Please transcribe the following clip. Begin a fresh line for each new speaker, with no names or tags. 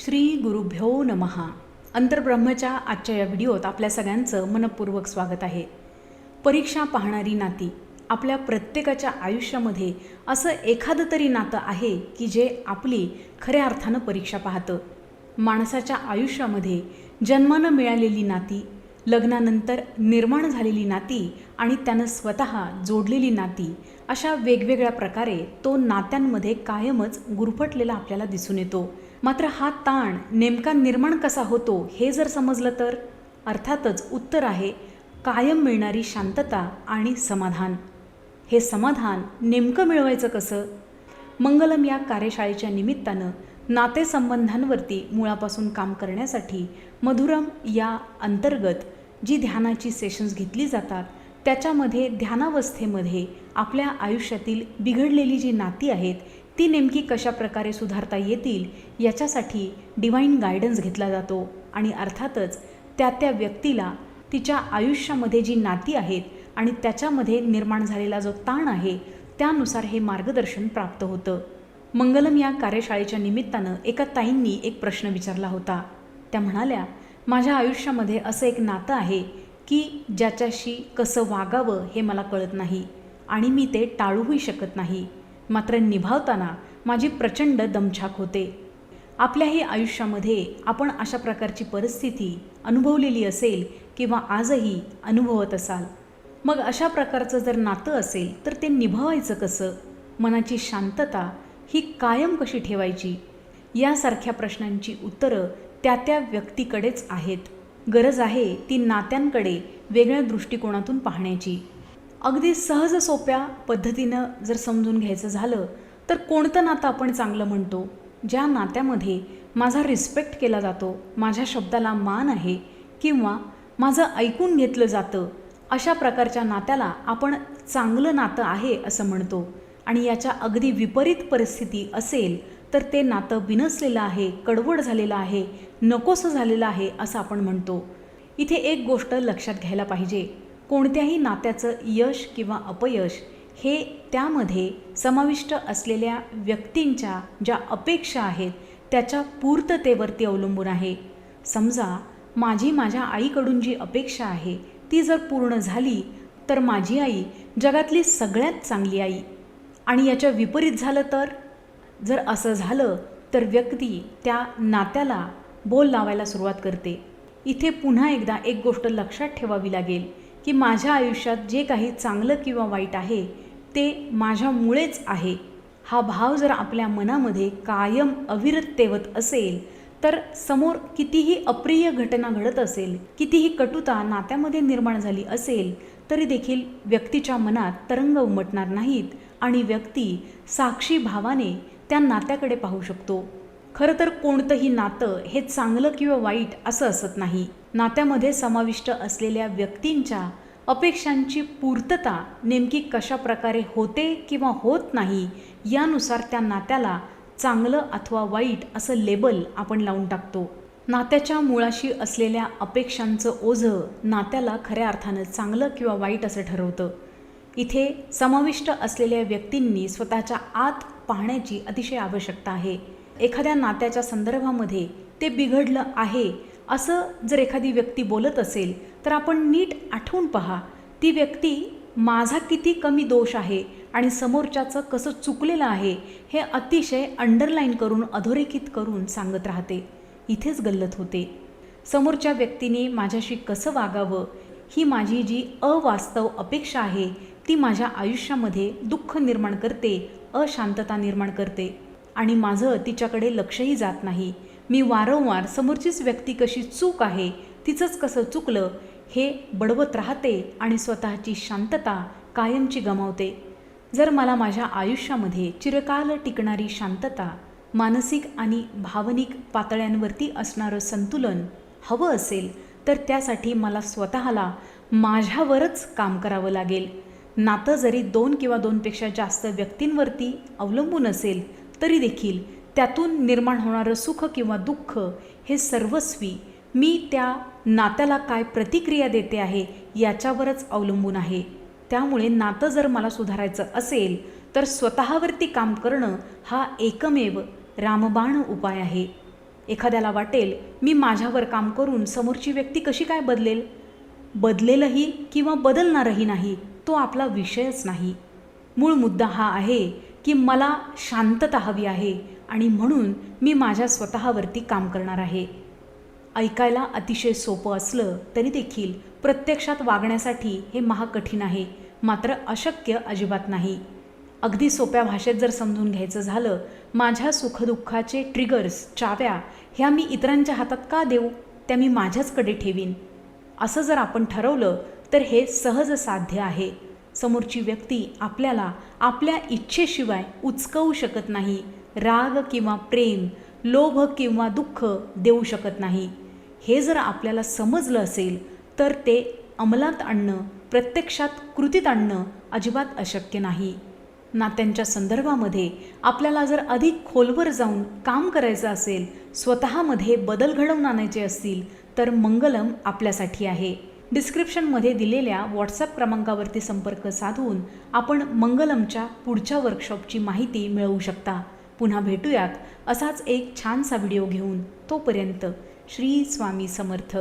श्री गुरुभ्यो नमहा अंतर्ब्रह्मच्या आजच्या या व्हिडिओत आपल्या सगळ्यांचं मनपूर्वक स्वागत आहे. परीक्षा पाहणारी नाती आपल्या प्रत्येकाच्या आयुष्यामध्ये असं एखादं तरी नातं आहे की जे आपली खऱ्या अर्थानं परीक्षा पाहतं. माणसाच्या आयुष्यामध्ये जन्मानं मिळालेली नाती लग्नानंतर निर्माण झालेली नाती आणि त्यानं स्वतः जोडलेली नाती अशा वेगवेगळ्या प्रकारे तो नात्यांमध्ये कायमच गुरफटलेला आपल्याला दिसून येतो. मात्र हा ताण नेमका निर्माण कसा होतो हे जर समजलं तर? अर्थातच उत्तर आहे कायम मिळणारी शांतता आणि समाधान. हे समाधान नेमकं मिळवायचं कसं? मंगलम या कार्यशाळेच्या निमित्तानं नातेसंबंधांवरती मुळापासून काम करण्यासाठी मधुरम या अंतर्गत जी ध्यानाची सेशन्स घेतली जातात त्याच्यामध्ये ध्यानावस्थेमध्ये आपल्या आयुष्यातील बिघडलेली जी नाती आहेत ती नेमकी कशा प्रकारे सुधारता येतील याच्यासाठी डिवाईन गायडन्स घेतला जातो. आणि अर्थातच त्या त्या व्यक्तीला तिच्या आयुष्यामध्ये जी नाती आहेत आणि त्याच्यामध्ये निर्माण झालेला जो ताण आहे त्यानुसार हे मार्गदर्शन प्राप्त होतं. मंगलम या कार्यशाळेच्या निमित्तानं एका ताईंनी एक प्रश्न विचारला होता. त्या म्हणाल्या माझ्या आयुष्यामध्ये असं एक नातं आहे की ज्याच्याशी कसं वागावं हे मला कळत नाही आणि मी ते टाळूही शकत नाही. मात्र निभावताना माझी प्रचंड दमछाक होते. आपल्याही आयुष्यामध्ये आपण अशा प्रकारची परिस्थिती अनुभवलेली असेल किंवा आजही अनुभवत असाल. मग अशा प्रकारचं जर नातं असेल तर ते निभावायचं कसं? मनाची शांतता ही कायम कशी ठेवायची? यासारख्या प्रश्नांची उत्तरं त्या त्या व्यक्तीकडेच आहेत. गरज आहे ती नात्यांकडे वेगळ्या दृष्टिकोनातून पाहण्याची. अगदी सहज सोप्या पद्धतीनं जर समजून घ्यायचं झालं तर कोणतं नातं आपण चांगलं म्हणतो? ज्या नात्यामध्ये माझा रिस्पेक्ट केला जातो माझ्या शब्दाला मान आहे किंवा माझं ऐकून घेतलं जातं अशा प्रकारच्या नात्याला आपण चांगलं नातं आहे असं म्हणतो. आणि याच्या अगदी विपरीत परिस्थिती असेल तर ते नातं बिनसलेलं आहे कडवड झालेलं आहे नकोसं झालेलं आहे असं आपण म्हणतो. इथे एक गोष्ट लक्षात घ्यायला पाहिजे. कोणत्याही नात्याचं यश किंवा अपयश हे त्यामध्ये समाविष्ट असलेल्या व्यक्तींच्या ज्या अपेक्षा आहेत त्याच्या पूर्ततेवरती अवलंबून आहे. समजा माझी माझ्या आईकडून जी अपेक्षा आहे ती जर पूर्ण झाली तर माझी आई जगातली सगळ्यात चांगली आई. आणि याच्या विपरीत झालं तर? जर असं झालं तर व्यक्ती त्या नात्याला बोल लावायला सुरुवात करते. इथे पुन्हा एकदा एक गोष्ट लक्षात ठेवावी लागेल. की माझ्या आयुष्यात जे काही चांगलं किंवा वाईट आहे ते माझ्यामुळेच आहे. हा भाव जर आपल्या मनामध्ये कायम अविरततेवत असेल तर समोर कितीही अप्रिय घटना घडत असेल कितीही कटुता नात्यामध्ये निर्माण झाली असेल तरी देखील व्यक्तीच्या मनात तरंग उमटणार नाहीत आणि व्यक्ती साक्षी भावाने त्या नात्याकडे पाहू शकतो. खरं तर कोणतंही नातं हे चांगलं किंवा वाईट असं असत नाही. नात्यामध्ये समाविष्ट असलेल्या व्यक्तींच्या अपेक्षांची पूर्तता नेमकी कशा प्रकारे होते किंवा होत नाही यानुसार त्या नात्याला चांगलं अथवा वाईट असं लेबल आपण लावून टाकतो. नात्याच्या मुळाशी असलेल्या अपेक्षांचं ओझं नात्याला खऱ्या अर्थानं चांगलं किंवा वाईट असं ठरवतं. इथे समाविष्ट असलेल्या व्यक्तींनी स्वतःच्या आत पाहण्याची अतिशय आवश्यकता आहे. एखाद्या नात्याच्या संदर्भामध्ये ते बिघडलं आहे असं जर एखादी व्यक्ती बोलत असेल तर आपण नीट आठवून पहा ती व्यक्ती माझा किती कमी दोष आहे आणि समोरच्याचं कसं चुकलेलं आहे हे अतिशय अंडरलाईन करून अधोरेखित करून सांगत राहते. इथेच गल्लत होते. समोरच्या व्यक्तीने माझ्याशी कसं वागावं? ही माझी जी अवास्तव अपेक्षा आहे ती माझ्या आयुष्यामध्ये दुःख निर्माण करते अशांतता निर्माण करते. आणि माझं तिच्याकडे लक्षही जात नाही. मी वारंवार समोरचीच व्यक्ती कशी चूक आहे तिचंच कसं चुकलं हे बडवत राहते आणि स्वतःची शांतता कायमची गमावते. जर मला माझ्या आयुष्यामध्ये चिरकाल टिकणारी शांतता मानसिक आणि भावनिक पातळ्यांवरती असणारं संतुलन हवं असेल तर त्यासाठी मला स्वतःला माझ्यावरच काम करावं लागेल. नातं जरी दोन किंवा दोनपेक्षा जास्त व्यक्तींवरती अवलंबून असेल तरी देखील त्यातून निर्माण होणारं सुख किंवा दुःख हे सर्वस्वी मी त्या नात्याला काय प्रतिक्रिया देते आहे याच्यावरच अवलंबून आहे. त्यामुळे नातं जर मला सुधारायचं असेल तर स्वतःवरती काम करणं हा एकमेव रामबाण उपाय आहे. एखाद्याला वाटेल मी माझ्यावर काम करून समोरची व्यक्ती कशी काय बदलेल? बदलेलही किंवा बदलणारही नाही तो आपला विषयच नाही. मूळ मुद्दा हा आहे की मला शांतता हवी आहे आणि म्हणून मी माझ्या स्वतःवरती काम करणार आहे. ऐकायला अतिशय सोपं असलं तरी देखील प्रत्यक्षात वागण्यासाठी हे महाकठीण आहे मात्र अशक्य अजिबात नाही. अगदी सोप्या भाषेत जर समजून घ्यायचं झालं माझ्या सुखदुःखाचे ट्रिगर्स चाव्या ह्या मी इतरांच्या हातात का देऊ? त्या मी माझ्याचकडे ठेवीन. असं जर आपण ठरवलं तर हे सहज साध्य आहे. समोरची व्यक्ती आपल्याला आपल्या इच्छेशिवाय उचकवू शकत नाही. राग किंवा प्रेम लोभ किंवा दुःख देऊ शकत नाही. हे जर आपल्याला समजलं असेल तर ते अंमलात आणणं प्रत्यक्षात कृतीत आणणं अजिबात अशक्य नाही. नात्यांच्या संदर्भामध्ये आपल्याला जर अधिक खोलवर जाऊन काम करायचं असेल स्वतःमध्ये बदल घडवून आणायचे असतील तर मंगलम आपल्यासाठी आहे. डिस्क्रिप्शनमध्ये दिलेल्या व्हॉट्सअप क्रमांकावरती संपर्क साधून आपण मंगलमच्या पुढच्या वर्कशॉपची माहिती मिळवू शकता. पुन्हा भेटूयात असाच एक छानसा व्हिडिओ घेऊन. तोपर्यंत श्री स्वामी समर्थ.